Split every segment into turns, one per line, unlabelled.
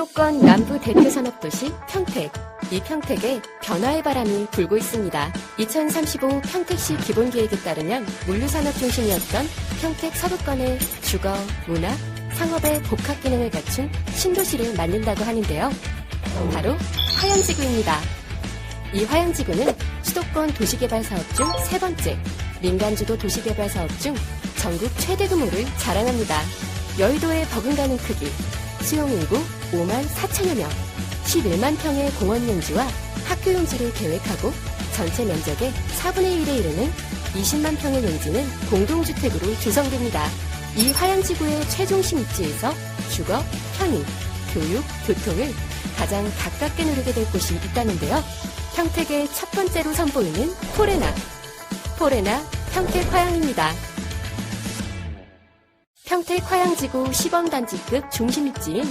수도권 남부 대표 산업도시 평택. 이 평택에 변화의 바람이 불고 있습니다. 2035 평택시 기본계획에 따르면 물류산업 중심이었던 평택 서부권의 주거, 문화, 상업의 복합 기능을 갖춘 신도시를 만든다고 하는데요. 바로 화양지구입니다. 이 화양지구는 수도권 도시개발 사업 중 세 번째, 민간주도 도시개발 사업 중 전국 최대 규모를 자랑합니다. 여의도의 버금가는 크기, 수용 인구 5만 4천여 명, 11만 평의 공원 용지와 학교 용지를 계획하고 전체 면적의 4분의 1에 이르는 20만 평의 용지는 공동주택으로 조성됩니다. 이 화양지구의 최중심 입지에서 주거, 편의, 교육, 교통을 가장 가깝게 누리게 될 곳이 있다는데요. 평택의 첫 번째로 선보이는 포레나. 포레나 평택 화양입니다. 평택 화양지구 시범단지급 중심 입지인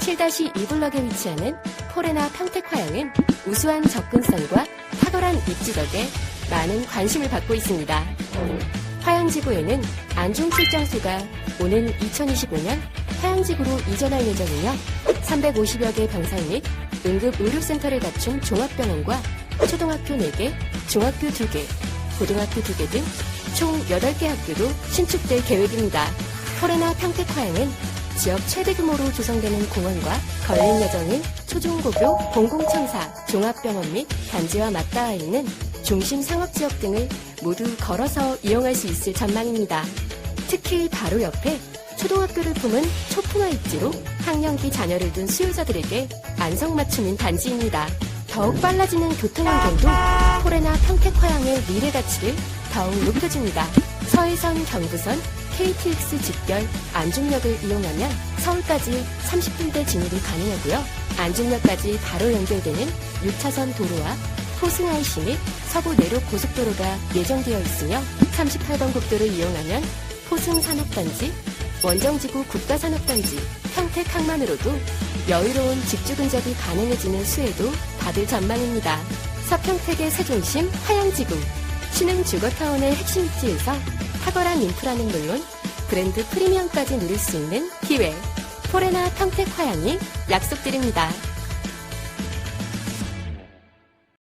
7-2블럭에 위치하는 포레나 평택 화양은 우수한 접근성과 탁월한 입지 덕에 많은 관심을 받고 있습니다. 화양지구에는 안중 출장소가 오는 2025년 화양지구로 이전할 예정이며 350여 개 병상 및 응급 의료센터를 갖춘 종합병원과 초등학교 4개, 중학교 2개, 고등학교 2개 등 총 8개 학교도 신축될 계획입니다. 포레나 평택화양은 지역 최대 규모로 조성되는 공원과 걸린 예정인 초중고교 공공청사, 종합병원 및 단지와 맞닿아 있는 중심 상업지역 등을 모두 걸어서 이용할 수 있을 전망입니다. 특히 바로 옆에 초등학교를 품은 초풍화 입지로 학령기 자녀를 둔 수요자들에게 안성맞춤인 단지입니다. 더욱 빨라지는 교통환경도 포레나 평택화양의 미래 가치를 더욱 높여줍니다. 서해선 경부선 KTX 직결 안중역을 이용하면 서울까지 30분대 진입이 가능하고요. 안중역까지 바로 연결되는 6차선 도로와 포승 IC 및 서부 내륙 고속도로가 예정되어 있으며 38번 국도를 이용하면 포승 산업단지, 원정지구 국가산업단지, 평택 항만으로도 여유로운 직주 근접이 가능해지는 수혜도 받을 전망입니다. 서평택의 세중심 화양지구, 신흥 주거타운의 핵심 입지에서 탁월한 인프라는 물론 브랜드 프리미엄까지 누릴 수 있는 기회, 포레나 평택 화양이 약속드립니다.